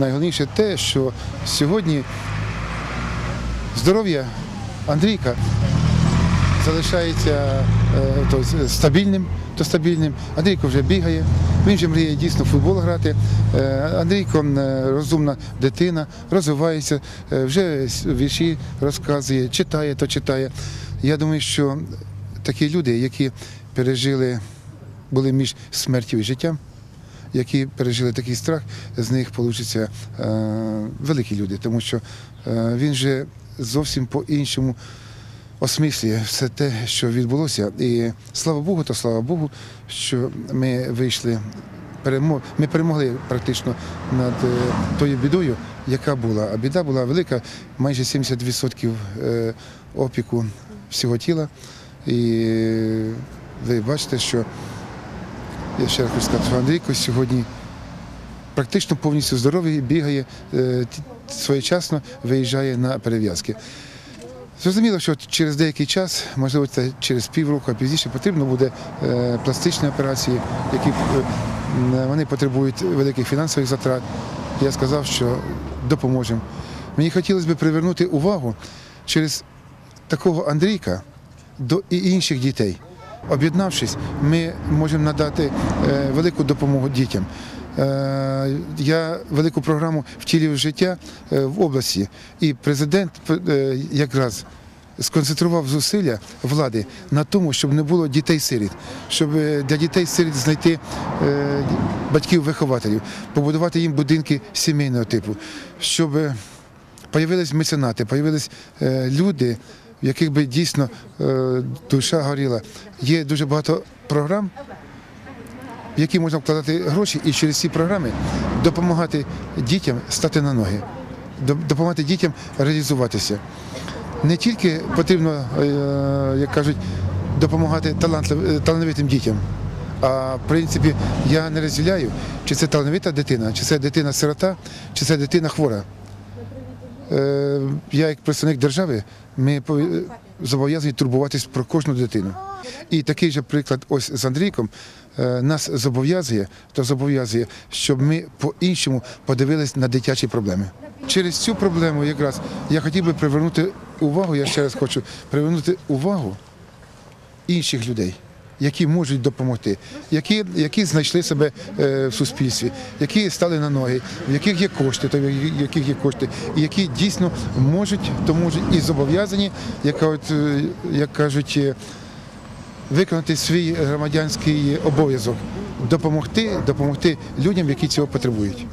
Найголовніше те, що сьогодні здоров'я Андрійка залишається е, то, стабільним, то стабільним. Андрійко вже бігає, він вже мріє дійсно футбол грати. Е, Андрійко е, розумна дитина, розвивається, е, вже вірші розказує, читає, то читає. Я думаю, що такі люди, які пережили, були між смертю і життям, які пережили такий страх, з них получаться е, великі люди, тому що е, він же зовсім по-іншому осмислює все те, що відбулося. І слава Богу, то слава Богу, що ми вийшли. Ми перемогли практично над е, тою бідою, яка була. А біда була велика, майже 70% е, опіку всього тіла. І ви бачите, що я ще раз хочу сказати, що Андрійко сьогодні практично повністю здоровий, бігає, е, своєчасно виїжджає на перев'язки. Зрозуміло, що через деякий час, можливо, це через півроку, а пізніше потрібно буде е, пластичні операції, які е, вони потребують великих фінансових затрат. Я сказав, що допоможемо. Мені хотілося б привернути увагу через такого Андрійка до і інших дітей. Об'єднавшись, ми можемо надати е, велику допомогу дітям. Е, Я велику програму втілюю в життя е, в області, і президент якраз сконцентрував зусилля влади на тому, щоб не було дітей-сиріт, щоб для дітей-сиріт знайти батьків-вихователів, побудувати їм будинки сімейного типу, щоб появились меценати, появились люди, в яких би дійсно е, душа горіла. Є дуже багато програм, в які можна вкладати гроші, і через ці програми допомагати дітям стати на ноги, допомагати дітям реалізуватися. Не тільки потрібно, е, як кажуть, допомагати талановитим дітям. А в принципі, я не розділяю, чи це талановита дитина, чи це дитина-сирота, чи це дитина хвора. Е, Я, як представник держави, ми пові- зобов'язані турбуватись про кожну дитину. І такий же приклад ось з Андрійком е, нас зобов'язує, то зобов'язує, щоб ми по-іншому подивились на дитячі проблеми. Через цю проблему якраз я хотів би привернути увагу, я ще раз хочу привернути увагу інших людей, які можуть допомогти, які, які знайшли себе е, в суспільстві, які стали на ноги, в яких є кошти, то в яких є кошти, і які дійсно можуть, то можуть і зобов'язані, як, от, е, як кажуть, е, виконати свій громадянський обов'язок, допомогти, допомогти людям, які цього потребують.